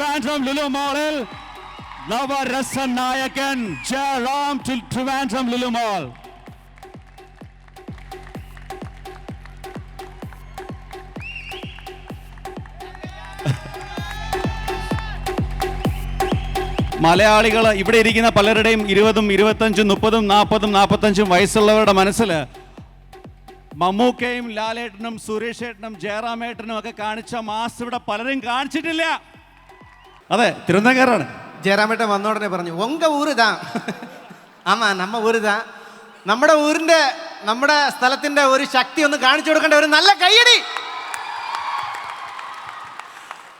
ട്രിവാൻഡ്രം ലുലു മാളിൽ നവരസ നായകൻ ജയറാം ടു ട്രിവാൻഡ്രം ലുലു മോൾ മലയാളികൾ ഇവിടെ ഇരിക്കുന്ന പലരുടെയും ഇരുപതും ഇരുപത്തഞ്ചും മുപ്പതും നാൽപ്പതും നാൽപ്പത്തഞ്ചും വയസ്സുള്ളവരുടെ മനസ്സിൽ മമ്മൂക്കയും ലാലേട്ടനും സുരേഷ് ഏട്ടനും ജയറാമേട്ടനും ഒക്കെ കാണിച്ച മാസ് ഇവിടെ പലരും കാണിച്ചിട്ടില്ല. അതെ തിരുവനന്തപുരമാണ് ജയറാമേട്ടൻ വന്ന ഉടനെ പറഞ്ഞു ഉങ്ക ഊര് ഇതാ. ആമാ നമ്മ ഊര് ഇതാ. നമ്മുടെ ഊരിന്റെ നമ്മുടെ സ്ഥലത്തിന്റെ ഒരു ശക്തി ഒന്ന് കാണിച്ചു കൊടുക്കേണ്ട ഒരു നല്ല കൈയടി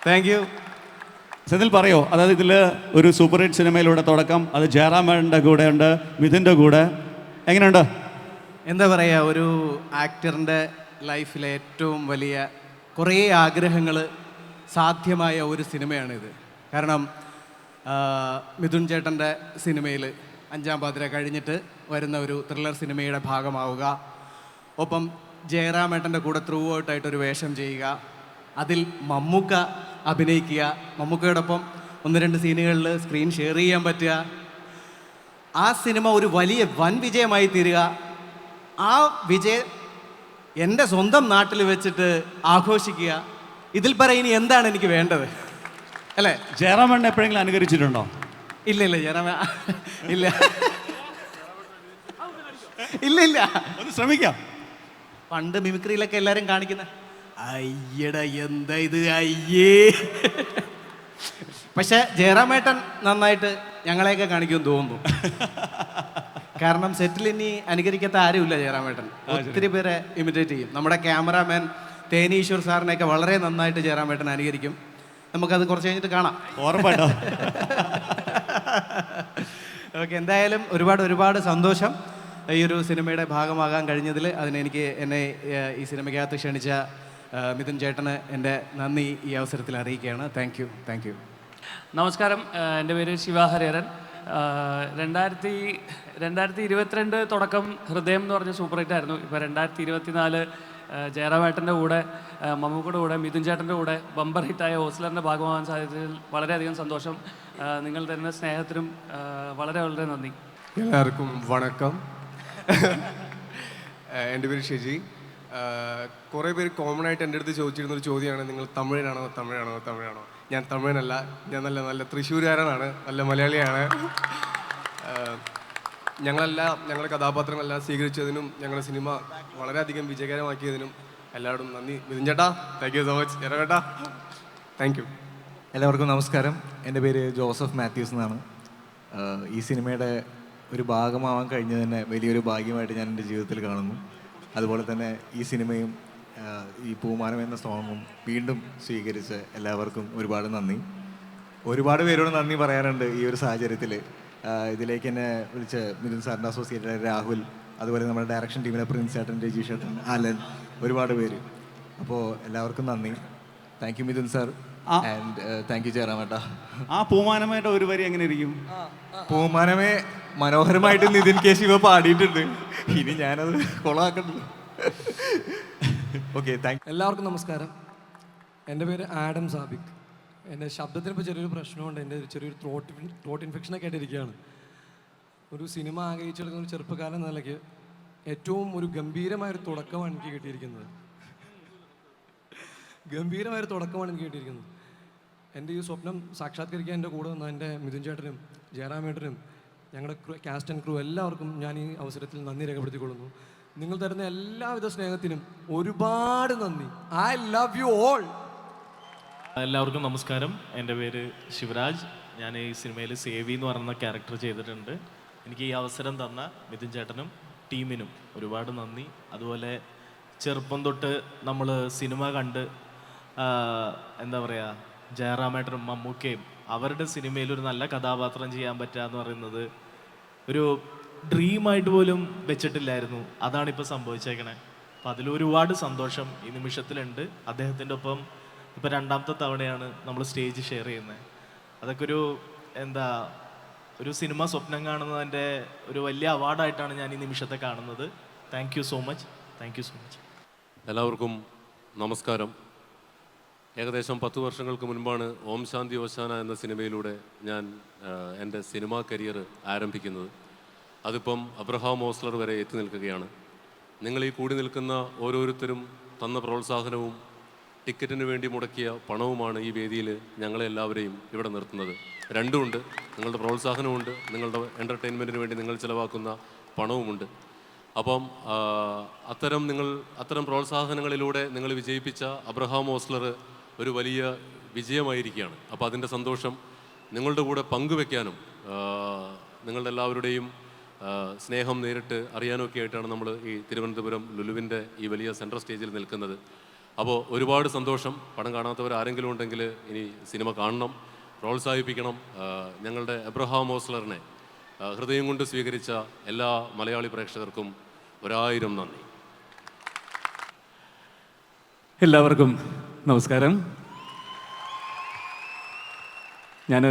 താങ്ക് യു സെതിൽ പറയോ അതായത് ഇതിൽ ഒരു സൂപ്പർ ഹിറ്റ് സിനിമയിലൂടെ തുടക്കം അത് ജയറാമേട്ടന്റെ കൂടെ ഉണ്ട് മിഥുന്റെ കൂടെ. എങ്ങനെയുണ്ട്? എന്താ പറയുക ഒരു ആക്ടറിന്റെ ലൈഫിലെ ഏറ്റവും വലിയ കുറേ ആഗ്രഹങ്ങൾ സാധ്യമായ ഒരു സിനിമയാണിത്. കാരണം മിഥുൻ ചേട്ടന്റെ സിനിമയിൽ അഞ്ചാം പാതിര കഴിഞ്ഞിട്ട് വരുന്ന ഒരു ത്രില്ലർ സിനിമയുടെ ഭാഗമാവുക. ഒപ്പം ജയറാമേട്ടന്റെ കൂടെ ത്രൂ ഔട്ടായിട്ടൊരു വേഷം ചെയ്യുക. അതിൽ മമ്മൂക്ക അഭിനയിക്കുക. മമ്മൂക്കയോടൊപ്പം ഒന്ന് രണ്ട് സീനുകളിൽ സ്ക്രീൻ ഷെയർ ചെയ്യാൻ പറ്റുക. ആ സിനിമ ഒരു വലിയ വൻ വിജയമായി തീരുക. ആ വിജയം എന്റെ സ്വന്തം നാട്ടിൽ വെച്ചിട്ട് ആഘോഷിക്കുക. ഇതിൽ പറ ഇനി എന്താണ് എനിക്ക് വേണ്ടത്? അല്ലേ? ജയറാമൻ എപ്പോഴെങ്കിലും അനുകരിച്ചിട്ടുണ്ടോ? ഇല്ല ഇല്ല ജനമ ഇല്ല. ഇല്ല ഇല്ല. ഒന്ന് ശ്രമിക്കാം. പണ്ട് മിമിക്രിയിലൊക്കെ എല്ലാരും കാണിക്കുന്ന അയ്യട എന്താ ഇത്? അയ്യേ. പക്ഷെ ജയറാമേട്ടൻ നന്നായിട്ട് ഞങ്ങളെയൊക്കെ കാണിക്കുമെന്ന് തോന്നുന്നു. കാരണം സെറ്റിൽ ഇനി അനുകരിക്കാത്ത ആരുമില്ല ജയറാമേട്ടൻ. ഒത്തിരി പേരെ ഇമിറ്റേറ്റ് ചെയ്യും. നമ്മുടെ ക്യാമറാമാൻ തേനീശ്വർ സാറിനെയൊക്കെ വളരെ നന്നായിട്ട് ജയറാമേട്ടൻ അനുകരിക്കും. നമുക്കത് കുറച്ച് കഴിഞ്ഞിട്ട് കാണാം. ഓർമ്മട്ടോ ഓക്കെ എന്തായാലും ഒരുപാട് ഒരുപാട് സന്തോഷം ഈ ഒരു സിനിമയുടെ ഭാഗമാകാൻ കഴിഞ്ഞതിൽ. അതിന് എനിക്ക് എന്നെ ഈ സിനിമയ്ക്കകത്ത് ക്ഷണിച്ച മിഥുൻ ചേട്ടന് എന്റെ നന്ദി ഈ അവസരത്തിൽ അറിയിക്കുകയാണ്. താങ്ക് യു താങ്ക് യു നമസ്കാരം എന്റെ പേര് ശിവ ഹരിഹരൻ. ആഹ് രണ്ടായിരത്തി രണ്ടായിരത്തി ഇരുപത്തിരണ്ട് തുടക്കം ഹൃദയം എന്ന് പറഞ്ഞ സൂപ്പർ ഹിറ്റ് ആയിരുന്നു ഇപ്പോൾ രണ്ടായിരത്തി ഇരുപത്തിനാല് ജയറാമേട്ടന്റെ കൂടെ മമ്മൂക്കയുടെ കൂടെ മിഥുൻ ചേട്ടന്റെ കൂടെ ബമ്പർ ഹിറ്റായ ഹോസ്റ്റലറിന്റെ ഭാഗമാകാൻ സാധിച്ചതിൽ വളരെയധികം സന്തോഷം. നിങ്ങൾ തരുന്ന സ്നേഹത്തിനും വളരെ വളരെ നന്ദി. എല്ലാവർക്കും വണക്കം. എന്റെ പേര് ഷെജി. കുറേ പേര് കോമൺ ആയിട്ട് എന്റെ അടുത്ത് ചോദിച്ചിരുന്ന ഒരു ചോദ്യമാണ് നിങ്ങൾ തമിഴനാണോ തമിഴാണോ തമിഴാണോ? ഞാൻ തമിഴനല്ല ഞാൻ നല്ല നല്ല തൃശ്ശൂരുകാരനാണ് നല്ല മലയാളിയാണ്. ഞങ്ങളെല്ലാം ഞങ്ങളുടെ കഥാപാത്രങ്ങളെല്ലാം സ്വീകരിച്ചതിനും ഞങ്ങളുടെ സിനിമ വളരെയധികം വിജയകരമാക്കിയതിനും എല്ലാവരും നന്ദി. മിഥുൻ ചേട്ടാ താങ്ക് യു സോ മച്ച് ചേട്ടാ താങ്ക് യു എല്ലാവർക്കും നമസ്കാരം. എന്റെ പേര് ജോസഫ് മാത്യൂസ് എന്നാണ്. ഈ സിനിമയുടെ ഒരു ഭാഗമാവാൻ കഴിഞ്ഞത് തന്നെ വലിയൊരു ഭാഗ്യമായിട്ട് ഞാൻ എന്റെ ജീവിതത്തിൽ കാണുന്നു. അതുപോലെ തന്നെ ഈ സിനിമയും ഈ പൂമാനം എന്ന സോങ്ങും വീണ്ടും സ്വീകരിച്ച് എല്ലാവർക്കും ഒരുപാട് നന്ദി. ഒരുപാട് പേരോട് നന്ദി പറയാറുണ്ട് ഈ ഒരു സാഹചര്യത്തിൽ ഇതിലേക്ക് എന്നെ വിളിച്ച് മിഥുൻ സാറിന്റെ അസോസിയേറ്റ് രാഹുൽ അതുപോലെ നമ്മുടെ ഡയറക്ഷൻ ടീമിലെ പ്രിൻസ് ചേട്ടൻ രജീഷ് ചേട്ടൻ അലൻ ഒരുപാട് പേര്. അപ്പോൾ എല്ലാവർക്കും നന്ദി. Thank you Mithun sir. And thank you ജയറാമേട്ട ആ പൂമാനമായിട്ട് ഒരു വരി എങ്ങനെ ഇരിക്കും? പൂമാനമേ മനോഹരമായിട്ട് നിതിൻ കെ ശിവ പാടിയിട്ടുണ്ട്. ഇനി ഞാനത് കൊളാക്കണ്ടല്ലോ ഓക്കെ താങ്ക് എല്ലാവർക്കും നമസ്കാരം. എന്റെ പേര് ആഡം സാബിക്. എന്റെ ശബ്ദത്തിന് ഇപ്പോൾ ചെറിയൊരു പ്രശ്നമുണ്ട്. എന്റെ ഒരു ചെറിയൊരു ത്രോട്ട് ത്രോട്ട് ഇൻഫെക്ഷനൊക്കെ ആയിട്ടിരിക്കുകയാണ്. ഒരു സിനിമ ആഗ്രഹിച്ചെടുക്കുന്ന ഒരു ചെറുപ്പക്കാരൻ എന്ന നിലയ്ക്ക് ഏറ്റവും ഒരു ഗംഭീരമായ ഗംഭീരമായൊരു തുടക്കമാണ് എനിക്ക് കിട്ടിയിരിക്കുന്നത്. ഗംഭീരമായൊരു തുടക്കമാണ് എനിക്ക് കിട്ടിയിരിക്കുന്നത്. എന്റെ ഈ സ്വപ്നം സാക്ഷാത്കരിക്കാൻ എന്റെ കൂടെ വന്ന എന്റെ മിഥുൻ ചേട്ടനും ജയറാമേട്ടനും ഞങ്ങളുടെ ക്രൂ കാസ്റ്റ് ആൻഡ് ക്രൂ എല്ലാവർക്കും ഞാൻ ഈ അവസരത്തിൽ നന്ദി രേഖപ്പെടുത്തിക്കൊള്ളുന്നു. നിങ്ങൾ തരുന്ന എല്ലാവിധ സ്നേഹത്തിനും ഒരുപാട് നന്ദി. ഐ ലവ് യു ഓൾ എല്ലാവർക്കും നമസ്കാരം. എന്റെ പേര് ശിവരാജ്. ഞാൻ ഈ സിനിമയിൽ സേവി എന്ന് പറയുന്ന ക്യാരക്ടർ ചെയ്തിട്ടുണ്ട്. എനിക്ക് ഈ അവസരം തന്ന മിഥുൻ ചേട്ടനും ടീമിനും ഒരുപാട് നന്ദി. അതുപോലെ ചെറുപ്പം തൊട്ട് നമ്മൾ സിനിമ കണ്ട് എന്താ പറയുക ജയറാമേട്ടനും മമ്മൂക്കയും അവരുടെ സിനിമയിൽ ഒരു നല്ല കഥാപാത്രം ചെയ്യാൻ പറ്റുക എന്ന് പറയുന്നത് ഒരു ഡ്രീമായിട്ട് പോലും വെച്ചിട്ടില്ലായിരുന്നു. അതാണിപ്പോൾ സംഭവിച്ചേക്കണേ. അപ്പം അതിലൊരുപാട് സന്തോഷം ഈ നിമിഷത്തിലുണ്ട്. അദ്ദേഹത്തിന്റെ ഒപ്പം ഇപ്പോൾ രണ്ടാമത്തെ തവണയാണ് നമ്മൾ സ്റ്റേജ് ഷെയർ ചെയ്യുന്നത് അതൊക്കെ ഒരു എന്താ ഒരു സിനിമ സ്വപ്നം കാണുന്നതിന്റെ ഒരു വലിയ അവാർഡായിട്ടാണ് ഞാൻ ഈ നിമിഷത്തെ കാണുന്നത്. Thank you so much thank you so much എല്ലാവർക്കും നമസ്കാരം. ഏകദേശം പത്ത് വർഷങ്ങൾക്ക് മുൻപാണ് ഓം ശാന്തി ഓശാന എന്ന സിനിമയിലൂടെ ഞാൻ എന്റെ സിനിമാ കരിയർ ആരംഭിക്കുന്നത്. അതിപ്പം അബ്രഹാം ഓസ്ലർ വരെ എത്തി നിൽക്കുകയാണ്. നിങ്ങൾ ഈ കൂടി നിൽക്കുന്ന ഓരോരുത്തരും തന്ന പ്രോത്സാഹനവും ടിക്കറ്റിന് വേണ്ടി മുടക്കിയ പണവുമാണ് ഈ വേദിയിൽ ഞങ്ങളെ എല്ലാവരെയും ഇവിടെ നിർത്തുന്നത്. രണ്ടുമുണ്ട്. നിങ്ങളുടെ പ്രോത്സാഹനമുണ്ട് നിങ്ങളുടെ എന്റർടൈൻമെന്റിന് വേണ്ടി നിങ്ങൾ ചിലവാക്കുന്ന പണവുമുണ്ട്. അപ്പം അത്തരം നിങ്ങൾ അത്തരം പ്രോത്സാഹനങ്ങളിലൂടെ നിങ്ങൾ വിജയിപ്പിച്ച അബ്രഹാം ഓസ്ലർ ഒരു വലിയ വിജയമായിരിക്കുകയാണ്. അപ്പോൾ അതിന്റെ സന്തോഷം നിങ്ങളുടെ കൂടെ പങ്കുവെക്കാനും നിങ്ങളുടെ എല്ലാവരുടെയും സ്നേഹം നേരിട്ട് അറിയാനൊക്കെ ആയിട്ടാണ് നമ്മൾ ഈ തിരുവനന്തപുരം ലുലുവിന്റെ ഈ വലിയ സെൻട്രൽ സ്റ്റേജിൽ നിൽക്കുന്നത്. അപ്പോൾ ഒരുപാട് സന്തോഷം. പടം കാണാത്തവർ ആരെങ്കിലും ഉണ്ടെങ്കിൽ ഇനി സിനിമ കാണണം പ്രോത്സാഹിപ്പിക്കണം. ഞങ്ങളുടെ എബ്രഹാം ഓസ്ലറിനെ ഹൃദയം കൊണ്ട് സ്വീകരിച്ച എല്ലാ മലയാളി പ്രേക്ഷകർക്കും ഒരായിരം നന്ദി. എല്ലാവർക്കും നമസ്കാരം. ഞാൻ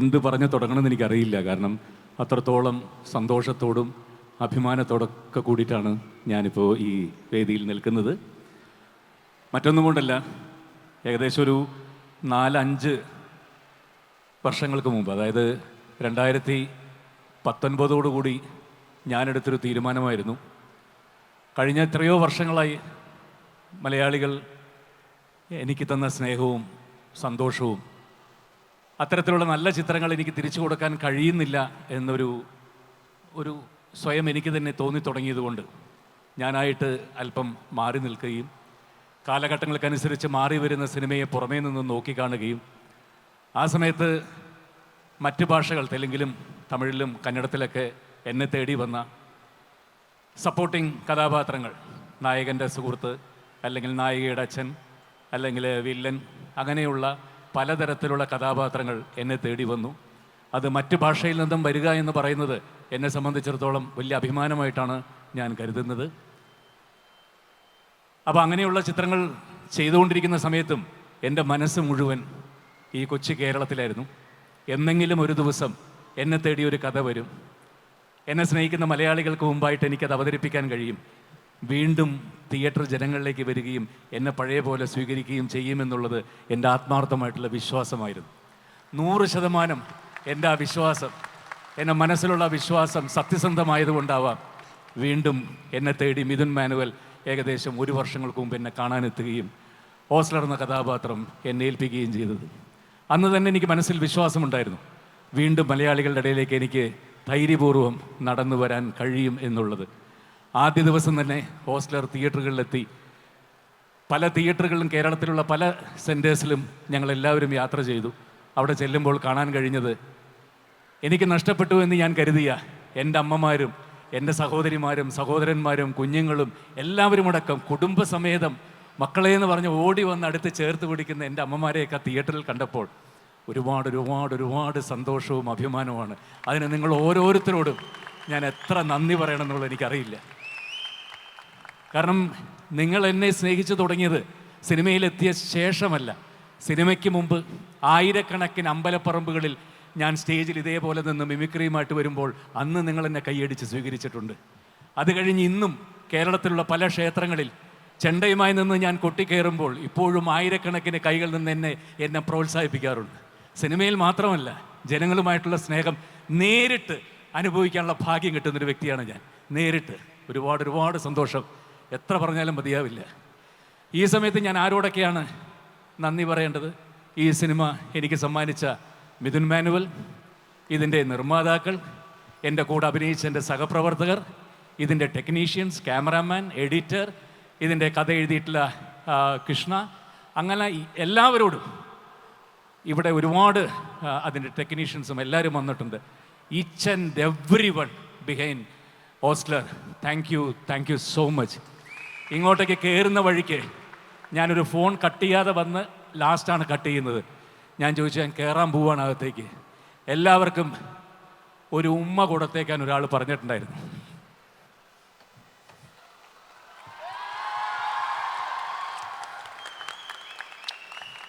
എന്ത് പറഞ്ഞു തുടങ്ങണമെന്ന് എനിക്കറിയില്ല. കാരണം അത്രത്തോളം സന്തോഷത്തോടും അഭിമാനത്തോടൊക്കെ കൂടിയിട്ടാണ് ഞാനിപ്പോൾ ഈ വേദിയിൽ നിൽക്കുന്നത്. മറ്റൊന്നും കൊണ്ടല്ല. ഏകദേശം ഒരു നാലഞ്ച് വർഷങ്ങൾക്ക് മുമ്പ് അതായത് രണ്ടായിരത്തി പത്തൊൻപതോടുകൂടി ഞാനെടുത്തൊരു തീരുമാനമായിരുന്നു. കഴിഞ്ഞ എത്രയോ വർഷങ്ങളായി മലയാളികൾ എനിക്ക് തന്ന സ്നേഹവും സന്തോഷവും അത്തരത്തിലുള്ള നല്ല ചിത്രങ്ങൾ എനിക്ക് തിരിച്ചു കൊടുക്കാൻ കഴിയുന്നില്ല എന്നൊരു ഒരു സ്വയം എനിക്ക് തന്നെ തോന്നി തുടങ്ങിയതുകൊണ്ട് ഞാനായിട്ട് അല്പം മാറി നിൽക്കുകയും കാലഘട്ടങ്ങൾക്കനുസരിച്ച് മാറി വരുന്ന സിനിമയെ പുറമേ നിന്ന് നോക്കിക്കാണുകയും ആ സമയത്ത് മറ്റ് ഭാഷകൾ തെലുങ്കിലും തമിഴിലും കന്നഡത്തിലൊക്കെ എന്നെ തേടി വന്ന സപ്പോർട്ടിംഗ് കഥാപാത്രങ്ങൾ നായകന്റെ സുഹൃത്ത് അല്ലെങ്കിൽ നായികയുടെ അച്ഛൻ അല്ലെങ്കിൽ വില്ലൻ അങ്ങനെയുള്ള പലതരത്തിലുള്ള കഥാപാത്രങ്ങൾ എന്നെ തേടി വന്നു. അത് മറ്റ് ഭാഷയിൽ നിന്നും വരിക എന്ന് പറയുന്നത് എന്നെ സംബന്ധിച്ചിടത്തോളം വലിയ അഭിമാനമായിട്ടാണ് ഞാൻ കരുതുന്നത്. അപ്പോൾ അങ്ങനെയുള്ള ചിത്രങ്ങൾ ചെയ്തുകൊണ്ടിരിക്കുന്ന സമയത്തും എന്റെ മനസ്സ് മുഴുവൻ ഈ കൊച്ചു കേരളത്തിലായിരുന്നു. എന്നെങ്കിലും ഒരു ദിവസം എന്നെ തേടി ഒരു കഥ വരും. എന്നെ സ്നേഹിക്കുന്ന മലയാളികൾക്ക് മുമ്പായിട്ട് എനിക്കത് അവതരിപ്പിക്കാൻ കഴിയും. വീണ്ടും തിയേറ്റർ ജനങ്ങളിലേക്ക് വരികയും എന്നെ പഴയ പോലെ സ്വീകരിക്കുകയും ചെയ്യുമെന്നുള്ളത് എന്റെ ആത്മാർത്ഥമായിട്ടുള്ള വിശ്വാസമായിരുന്നു. നൂറ് ശതമാനം എന്റെ ആ വിശ്വാസം എന്റെ മനസ്സിലുള്ള വിശ്വാസം സത്യസന്ധമായതുകൊണ്ടാവാം വീണ്ടും എന്നെ തേടി മിഥുൻ മാനുവൽ ഏകദേശം ഒരു വർഷങ്ങൾക്ക് മുമ്പ് എന്നെ കാണാനെത്തുകയും ഓസ്ലർ എന്ന കഥാപാത്രം എന്നെ ഏൽപ്പിക്കുകയും ചെയ്തത്. അന്ന് തന്നെ എനിക്ക് മനസ്സിൽ വിശ്വാസമുണ്ടായിരുന്നു. വീണ്ടും മലയാളികളുടെ ഇടയിലേക്ക് എനിക്ക് ധൈര്യപൂർവം നടന്നു വരാൻ കഴിയും എന്നുള്ളത്. ആദ്യ ദിവസം തന്നെ ഹോസ്റ്റലർ തിയേറ്ററുകളിലെത്തി. പല തിയേറ്ററുകളിലും കേരളത്തിലുള്ള പല സെന്റേഴ്സിലും ഞങ്ങളെല്ലാവരും യാത്ര ചെയ്തു. അവിടെ ചെല്ലുമ്പോൾ കാണാൻ കഴിഞ്ഞത് എനിക്ക് നഷ്ടപ്പെട്ടു എന്ന് ഞാൻ കരുതിയ എന്റെ അമ്മമാരും എന്റെ സഹോദരിമാരും സഹോദരന്മാരും കുഞ്ഞുങ്ങളും എല്ലാവരും അടക്കം കുടുംബസമേതം മക്കളെ എന്ന് പറഞ്ഞ് ഓടി വന്ന് അടുത്ത് ചേർത്ത് പിടിക്കുന്ന എന്റെ അമ്മമാരെയൊക്കെ തിയേറ്ററിൽ കണ്ടപ്പോൾ ഒരുപാട് ഒരുപാട് ഒരുപാട് സന്തോഷവും അഭിമാനവുമാണ്. അതിന് നിങ്ങൾ ഓരോരുത്തരോടും ഞാൻ എത്ര നന്ദി പറയണമെന്നുള്ളത് എനിക്കറിയില്ല. കാരണം നിങ്ങൾ എന്നെ സ്നേഹിച്ചു തുടങ്ങിയത് സിനിമയിലെത്തിയ ശേഷമല്ല. സിനിമയ്ക്ക് മുമ്പ് ആയിരക്കണക്കിന് അമ്പലപ്പറമ്പുകളിൽ ഞാൻ സ്റ്റേജിൽ ഇതേപോലെ നിന്ന് മിമിക്രിയുമായിട്ട് വരുമ്പോൾ അന്ന് നിങ്ങൾ എന്നെ കൈയടിച്ച് സ്വീകരിച്ചിട്ടുണ്ട്. അത് കഴിഞ്ഞ് ഇന്നും കേരളത്തിലുള്ള പല ക്ഷേത്രങ്ങളിൽ ചെണ്ടയുമായി നിന്ന് ഞാൻ കൊട്ടിക്കയറുമ്പോൾ ഇപ്പോഴും ആയിരക്കണക്കിന് കൈകൾ നിന്ന് എന്നെ എന്നെ പ്രോത്സാഹിപ്പിക്കാറുണ്ട്. സിനിമയിൽ മാത്രമല്ല ജനങ്ങളുമായിട്ടുള്ള സ്നേഹം നേരിട്ട് അനുഭവിക്കാനുള്ള ഭാഗ്യം കിട്ടുന്നൊരു വ്യക്തിയാണ് ഞാൻ. നേരിട്ട് ഒരുപാട് ഒരുപാട് സന്തോഷം. എത്ര പറഞ്ഞാലും മതിയാവില്ല. ഈ സമയത്ത് ഞാൻ ആരോടൊക്കെയാണ് നന്ദി പറയേണ്ടത്? ഈ സിനിമ എനിക്ക് സമ്മാനിച്ച മിഥുൻ മാനുവൽ ഇതിന്റെ നിർമ്മാതാക്കൾ എന്റെ കൂടെ അഭിനയിച്ച എന്റെ സഹപ്രവർത്തകർ ഇതിന്റെ ടെക്നീഷ്യൻസ് ക്യാമറാമാൻ എഡിറ്റർ ഇതിന്റെ കഥ എഴുതിയിട്ടുള്ള കൃഷ്ണ അങ്ങനെ എല്ലാവരോടും ഇവിടെ ഒരുപാട് അതിന്റെ ടെക്നീഷ്യൻസും എല്ലാവരും വന്നിട്ടുണ്ട്. Each and every one behind Ozler thank you thank you so much ഇങ്ങോട്ടേക്ക് കയറുന്ന വഴിക്ക് ഞാനൊരു ഫോൺ കട്ട് ചെയ്യാതെ വന്ന് ലാസ്റ്റാണ് കട്ട് ചെയ്യുന്നത്. ഞാൻ ചോദിച്ചു ഞാൻ കയറാൻ പോവാണ് അകത്തേക്ക്. എല്ലാവർക്കും ഒരു ഉമ്മ കൊടുത്തേക്കാൻ ഒരാൾ പറഞ്ഞിട്ടുണ്ടായിരുന്നു.